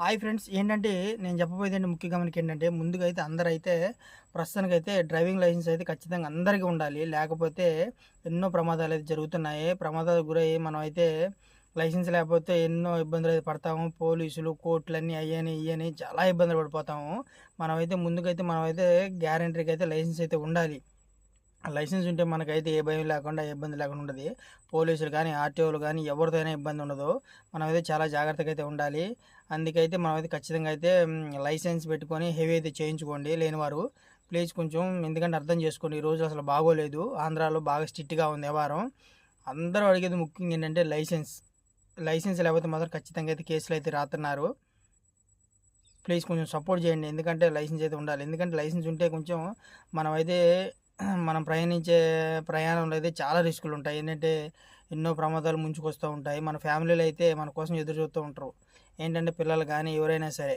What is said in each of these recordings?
Hi friends ఏంటంటే నేను చెప్పబోయేదండి ముఖ్య గమనిక ఏంటంటే ముందుగా అయితే అందరైతే ప్రస్తుతానికి అయితే డ్రైవింగ్ లైసెన్స్ అయితే ఖచ్చితంగా అందరికీ ఉండాలి. లేకపోతే ఎన్నో ప్రమాదాలు అయితే జరుగుతున్నాయి. ప్రమాదాలకు గురై మనం అయితే లైసెన్స్ లేకపోతే ఎన్నో ఇబ్బందులు అయితే పడతాము. పోలీసులు కోర్టులన్నీ అయ్యని ఇయ్యని చాలా ఇబ్బందులు పడిపోతాము. మనమైతే ముందుకైతే మనమైతే గ్యారంటీకి అయితే లైసెన్స్ అయితే ఉండాలి. లైసెన్స్ ఉంటే మనకైతే ఏ భయం లేకుండా ఇబ్బంది లేకుండా ఉండదు పోలీసులు కానీ ఆర్టీఓలు కానీ ఎవరితో అయినా ఇబ్బంది ఉండదు. మనమైతే చాలా జాగ్రత్తగా అయితే ఉండాలి. అందుకైతే మనమైతే ఖచ్చితంగా అయితే లైసెన్స్ పెట్టుకొని హెవీ అయితే చేయించుకోండి లేనివారు. ప్లీజ్ కొంచెం ఎందుకంటే అర్థం చేసుకోండి ఈ రోజు అసలు బాగోలేదు. ఆంధ్రాలో బాగా స్ట్రిక్ట్గా ఉంది వ్యవహారం. అందరూ అడిగేది ముఖ్యంగా ఏంటంటే లైసెన్స్. లైసెన్స్ లేకపోతే మాత్రం ఖచ్చితంగా అయితే కేసులు అయితే రాస్తున్నారు ప్లీజ్ కొంచెం సపోర్ట్ చేయండి. ఎందుకంటే లైసెన్స్ అయితే ఉండాలి. ఎందుకంటే లైసెన్స్ ఉంటే కొంచెం మనమైతే మనం ప్రయాణించే ప్రయాణంలో అయితే చాలా రిస్కులు ఉంటాయి. ఏంటంటే ఎన్నో ప్రమాదాలు ముంచుకొస్తూ ఉంటాయి. మన ఫ్యామిలీలు అయితే మన కోసం ఎదురు చూస్తూ ఉంటారు. ఏంటంటే పిల్లలు కానీ ఎవరైనా సరే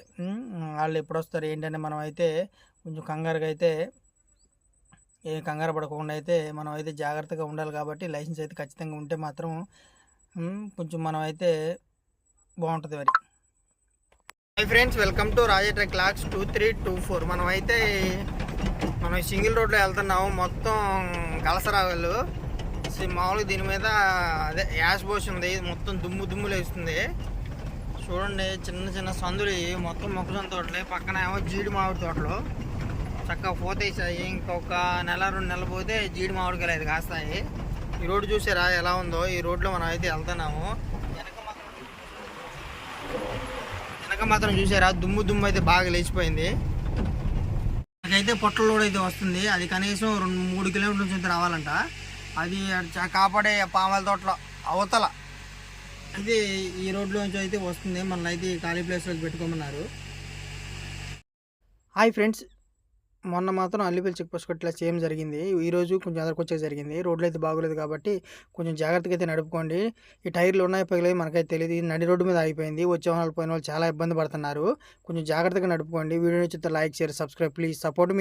వాళ్ళు ఎప్పుడు వస్తారు ఏంటంటే మనం అయితే కొంచెం కంగారుగా అయితే ఏ కంగారు పడకుండా అయితే మనం అయితే జాగ్రత్తగా ఉండాలి కాబట్టి లైసెన్స్ అయితే ఖచ్చితంగా ఉంటే మాత్రం కొంచెం మనం అయితే బాగుంటుంది మరి. Hi friends welcome to రాజేట్ర clocks two three two four. మనం అయితే మనం సింగిల్ రోడ్లో వెళ్తున్నాము. మొత్తం కలసరాగలు మామూలుగా దీని మీద అదే యాష్ బోష్ ఉంది. మొత్తం దుమ్ము దుమ్ములు వేస్తుంది. చూడండి చిన్న చిన్న సందులు మొత్తం మొక్కజొన్న తోటలే. పక్కన ఏమో జీడి మామిడి తోటలు. చక్కగా పోతేసాయి. ఇంకొక నెల రెండు నెలలు పోతే జీడి మామిడికాయలు అయితే కాస్తాయి. ఈ రోడ్డు చూసారా ఎలా ఉందో? ఈ రోడ్లో మనం అయితే వెళ్తున్నాము. వెనక మాత్రం వెనక మాత్రం చూసారా? దుమ్ము దుమ్ము అయితే బాగా లేచిపోయింది. అయితే పొట్టల లోడ్ అయితే వస్తుంది. అది కనీసం రెండు మూడు కిలోమీటర్ల నుంచి రావాలంట. అది కాపాడే పామాల తోటలో అవతల. ఇది ఈ రోడ్లో నుంచి అయితే వస్తుంది. మన అయితే ఖాళీ ప్లేస్లో పెట్టుకోమన్నారు. హాయ్ ఫ్రెండ్స్ మొన్న మాత్రం అల్లిపల్లి చెక్ పోస్ట్ ఇట్లా సేమ్ జరిగింది. ఈరోజు కొంచెం ఎదరికొచ్చే జరిగింది. రోడ్లు అయితే బాగోలేదు కాబట్టి కొంచెం జాగ్రత్తగా అయితే నడుపుకోండి. ఈ టైర్లు ఉన్నాయి పగిలేదు మనకైతే తెలియదు నడి రోడ్డు మీద ఆగిపోయింది. వచ్చే వాళ్ళు పోయిన వాళ్ళు చాలా ఇబ్బంది పడుతున్నారు. కొంచెం జాగ్రత్తగా నడుపుకోండి. వీడియో నచ్చితే like share subscribe. Please support me.